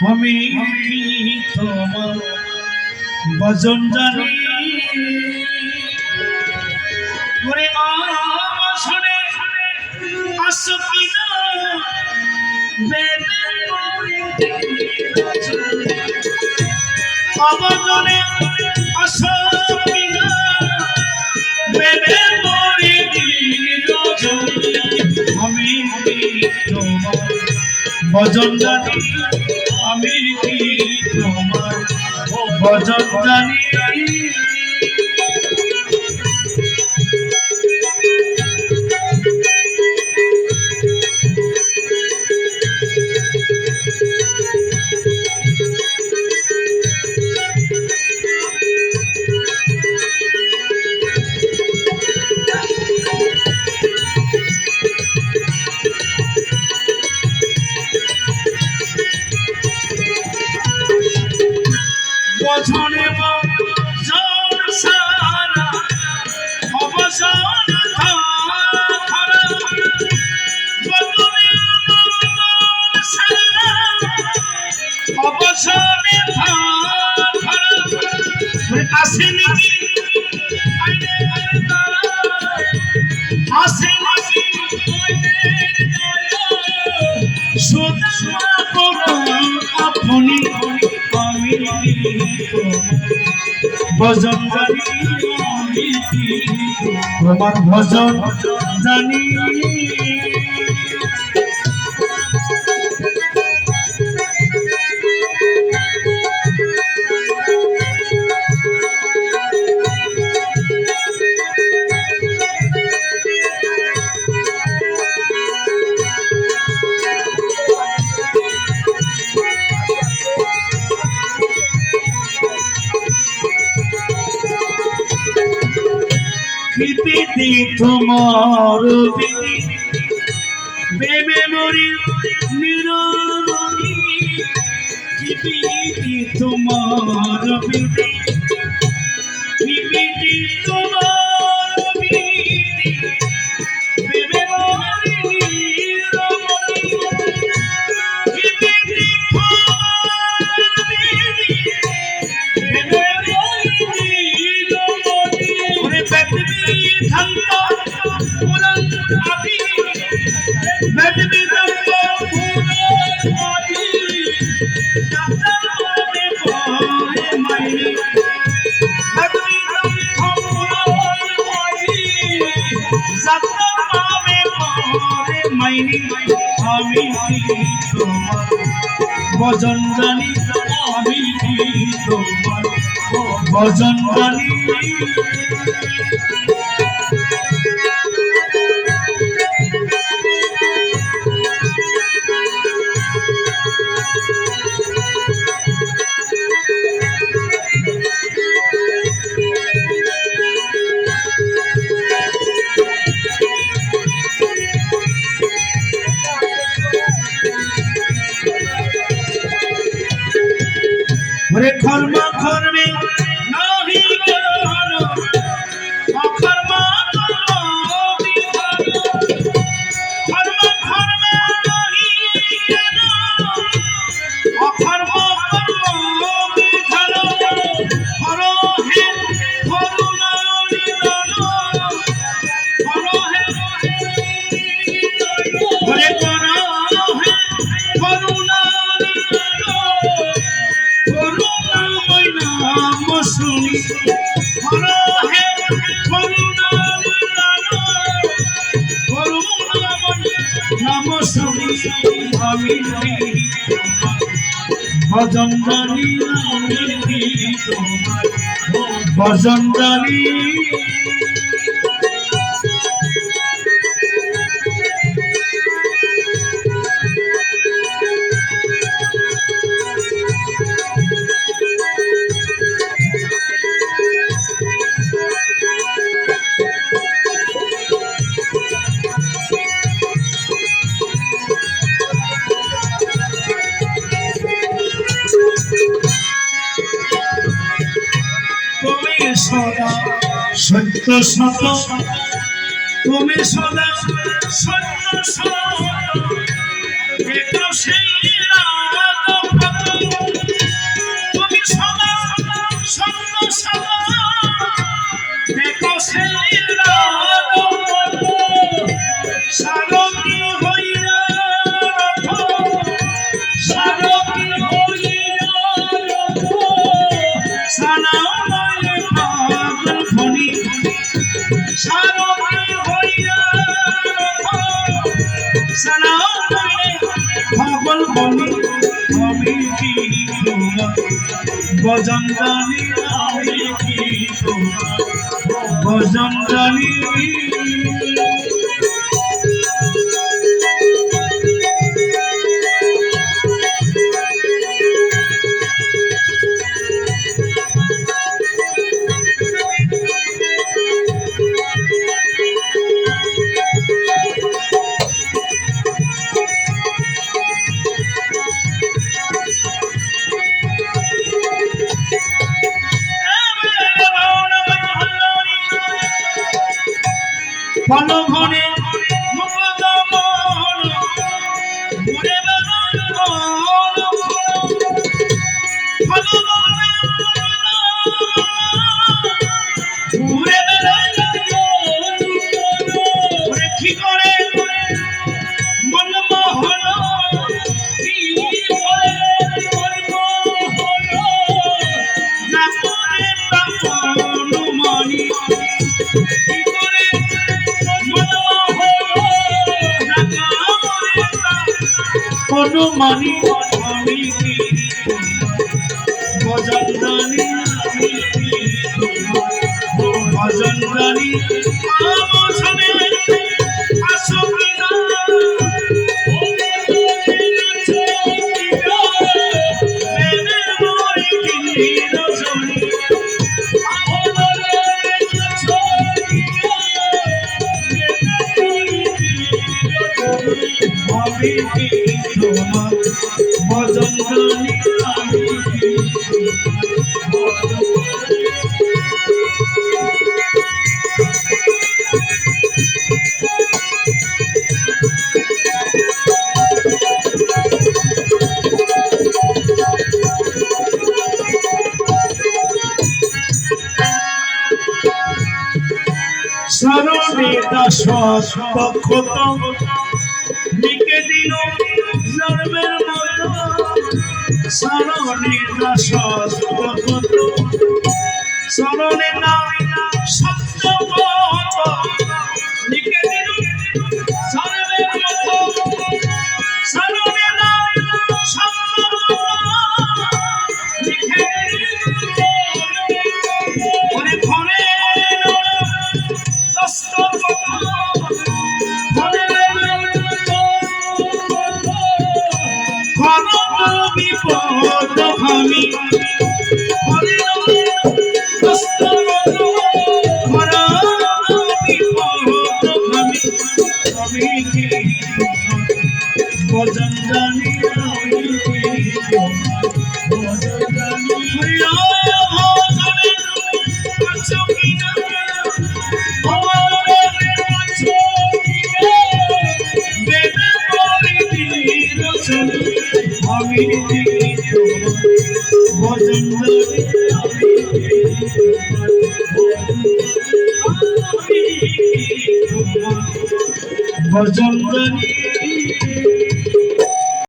আমি কি তোমার ভজন জানি? ওরে আসনে আসো কিনা? বেদে অবদনে আসো কিনা? বেদে মরে দিল আমি তোমার ভজন জানি? ভজন জানি ভজন জানি তোমার ভজন জানি প্রীতি তোমার বেবে মরি প্রীতি তোমার ভজন জানি আমি তোমার। ভজন জানি ওরে ভজন জানি ভজন জানি সত্য সত তুমি সদা সত্য সত একটু সেই ভজন জানি আমি কি তোমার? ভজন জানি অনুমানি আমি ভজন জানি আমি ভজন জানি আমার সামনে ভজন জানি কি শরণে পক্ষত দিল জন্মের মতো শরণে দাস পক্ষত শরণে না ভজন জানি আমি ভজন জানি আমি ভজন ভজন